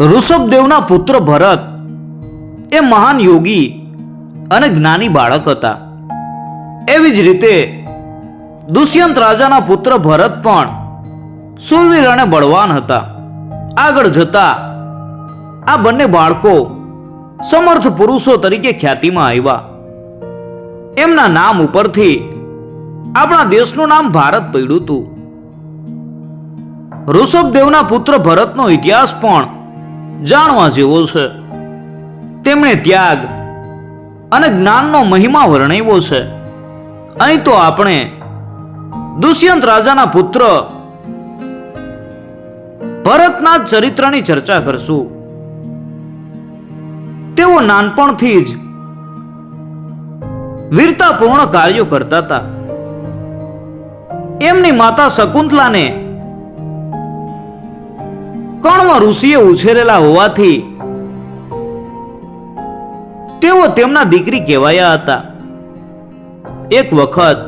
ઋષભદેવના પુત્ર ભરત એ મહાન યોગી અને જ્ઞાની બાળક હતા. એવી જ રીતે દુષ્યંત રાજાના પુત્ર ભરત પણ સુરવીર અને બળવાન હતા. આગળ જતા આ બંને બાળકો સમર્થ પુરુષો તરીકે ખ્યાતિમાં આવ્યા. એમના નામ ઉપરથી આપણા દેશનું નામ ભારત પડ્યું હતું. ઋષભદેવના પુત્ર ભરતનો ઇતિહાસ પણ જાણવા જેવો છે. તેમણે ત્યાગ અને જ્ઞાનનો મહિમા વર્ણવ્યો છે. અહીં તો આપણે દુષ્યંત રાજાના પુત્ર ભરતના ચરિત્રની ચર્ચા કરશું. તેઓ નાનપણથી જ વીરતાપૂર્ણ કાર્યો કરતા હતા. એમની માતા શકુંતલાને કણવ ઋષિએ ઉછેરેલા હોવાથી તેઓ તેમના દીકરી કહેવાયા હતા. એક વખત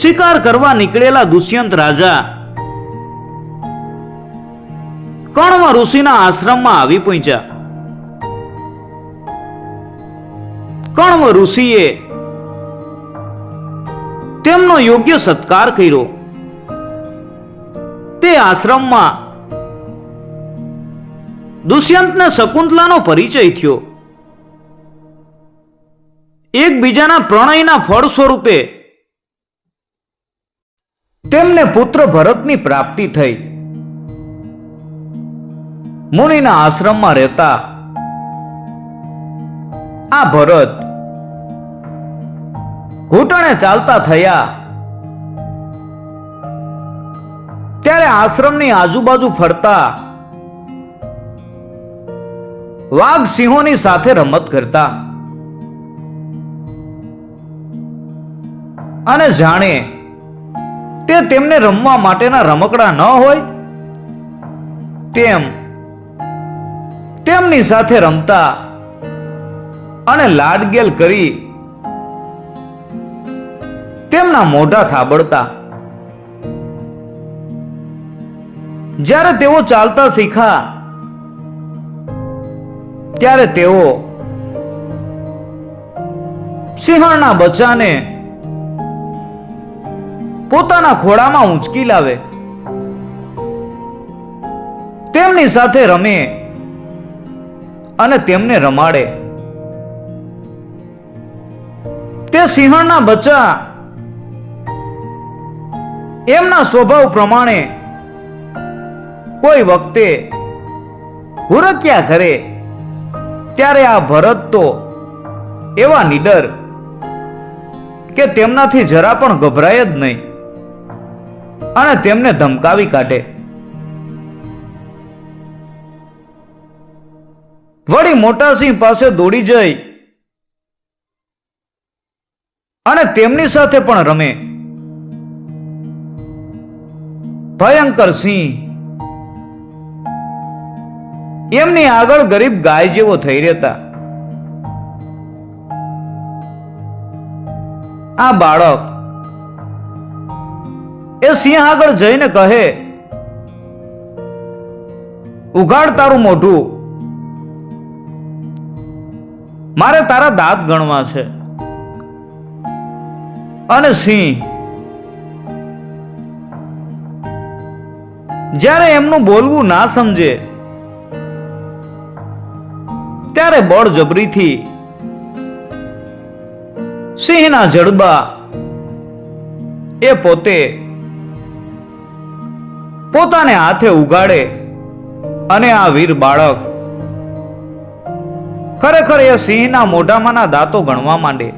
શિકાર કરવા નીકળેલા દુષ્યંત રાજા કણવ ઋષિના આશ્રમમાં આવી પહોંચ્યા. કણવ ઋષિએ તેમનો યોગ્ય સત્કાર કર્યો. તે આશ્રમમાં. દુષ્યંતને શકુંતલાનો પરિચય થયો. એકબીજાના પ્રણયના ફળ સ્વરૂપે. તેમને પુત્ર ભરતની પ્રાપ્તિ થઈ. મુનિના આશ્રમમાં રહેતા. આ ભરત. ઘૂંટણે ચાલતા થયા. ત્યારે આશ્રમની આજુબાજુ ફરતા વાઘ સિંહોની સાથે રમત કરતા. અને જાણે તે તેમને રમવા માટેના રમકડા ન હોય, તેમ તેમની સાથે રમતા અને લાડગેલ કરી તેમના મોઢા થાબડતા. જ્યારે તેઓ ચાલતા શીખા, ત્યારે તેઓ સિંહણના બચ્ચાને પોતાના ખોળામાં ઊંચકી લાવે. તેમની સાથે રમે અને તેમને રમાડે. તે સિંહણના બચ્ચા એમના સ્વભાવ પ્રમાણે કોઈ વખતે હુરક્યા કરે ત્યારે આ ભરત તો એવા નીડર કે તેમનાથી જરા પણ ગભરાય જ નહીં અને તેમને ધમકાવી કાઢે. વળી મોટા સિંહ પાસે દોડી જઈ અને તેમની સાથે પણ રમે. ભયંકર સિંહ એમની આગળ ગરીબ ગાય જેવો થઈ રહેતા. આ બાળક એ સિંહ આગળ જઈને કહે, ઉઘાડ તારું મોઢું. મારે તારા દાંત ગણવા છે. અને સિંહ જ્યારે એમનું બોલવું ના સમજે ત્યારે બળજબરીથી સિંહના જડબા એ પોતે પોતાને હાથે ઉગાડે અને આ વીર બાળક ખરેખર એ સિંહના મોઢામાંના દાંતો ગણવા માંડે.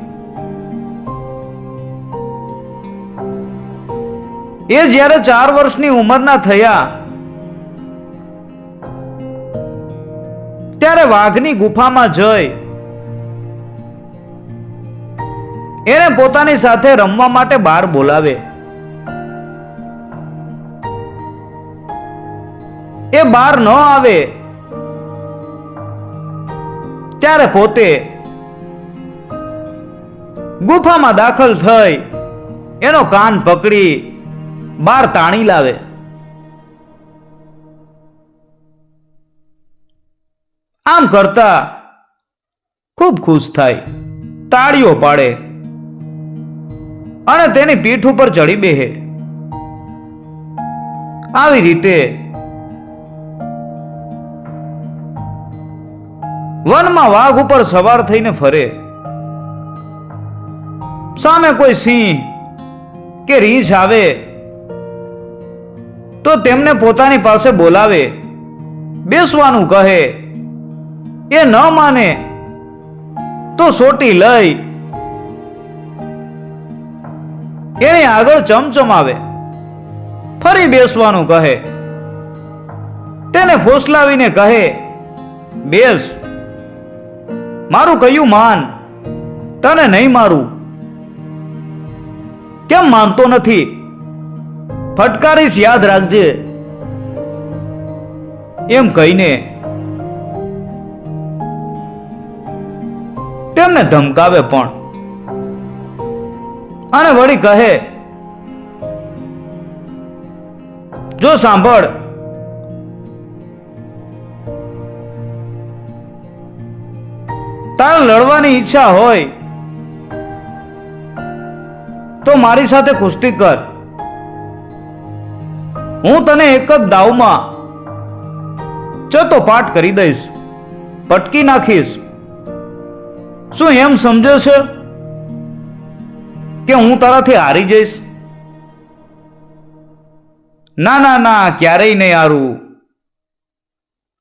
એ જ્યારે ચાર વર્ષની ઉંમરના થયા વાઘની ગુફામાં જઈ એને પોતાની સાથે રમવા માટે બહાર બોલાવે. એ બહાર ન આવે ત્યારે પોતે ગુફામાં દાખલ થઈ એનો કાન પકડી બહાર તાણી લાવે. આમ કરતા ખૂબ ખુશ થાય, તાળીઓ પાડે અને તેની પીઠ ઉપર ચડી બેહે. આવી રીતે વનમાં વાઘ ઉપર સવાર થઈને ફરે. સામે કોઈ સિંહ કે રીંછ આવે તો તેમને પોતાની પાસે બોલાવે, બેસવાનું કહે એ ન માને, તો સોટી લઈ. એને આગળ ચમચમાવે, ફરી બેસવાનું કહે. તેને ફોસલાવીને કહે, બેસ, મારું કયું માન? તને નહીં મારું. કેમ માનતો નથી? ફટકારીશ યાદ રાખજે. એમ કહીને તેમને ધમકાવે પણ. અને વળી કહે, જો સાંભળ, તારે લડવાની ઈચ્છા હોય, તો મારી સાથે કુસ્તી કર. હું તને એક જ દાવમાં ચતો પાઠ કરી દઈશ, પટકી નાખીશ. શું એમ સમજે છે કે હું તારાથી હારી જઈશ? ના ના ના, ક્યારેય નહીં હારું.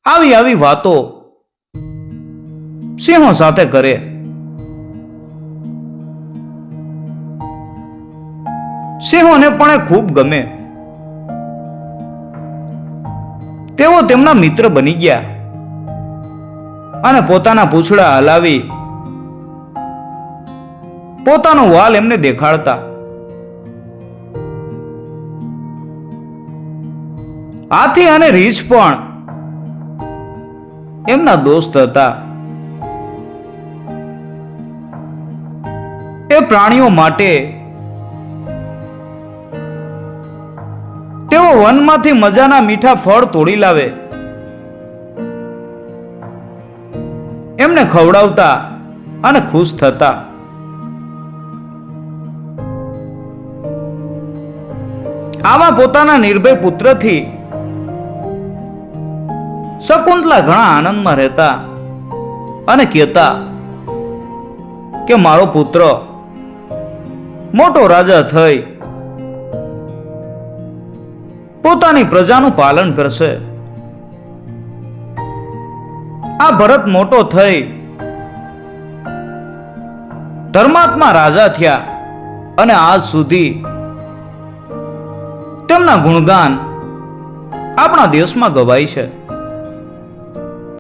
આવી આવી વાતો સિંહો સાથે કરે. સિંહોને પણ એ ખૂબ ગમે. તેઓ તેમના મિત્ર બની ગયા અને પોતાના પૂંછડા હલાવી પોતાનો વાલ એમને દેખાડતા. આથી અને રીછ પણ એમના દોસ્ત હતા. એ પ્રાણીઓ માટે તેઓ વનમાંથી મજાના મીઠા ફળ તોડી લાવે. એમને ખવડાવતા અને ખુશ થતા. આવા પોતાના નિર્ભય પુત્રથી શકુંતલા ઘણા આનંદમાં રહેતા અને કહેતા કે મારો પુત્ર મોટો રાજા થઈ. પોતાની પ્રજાનું પાલન કરશે. આ ભરત મોટો થઈ. ધર્માત્મા રાજા થયા અને આજ સુધી તેમના ગુણગાન આપણા દેશમાં ગવાય છે.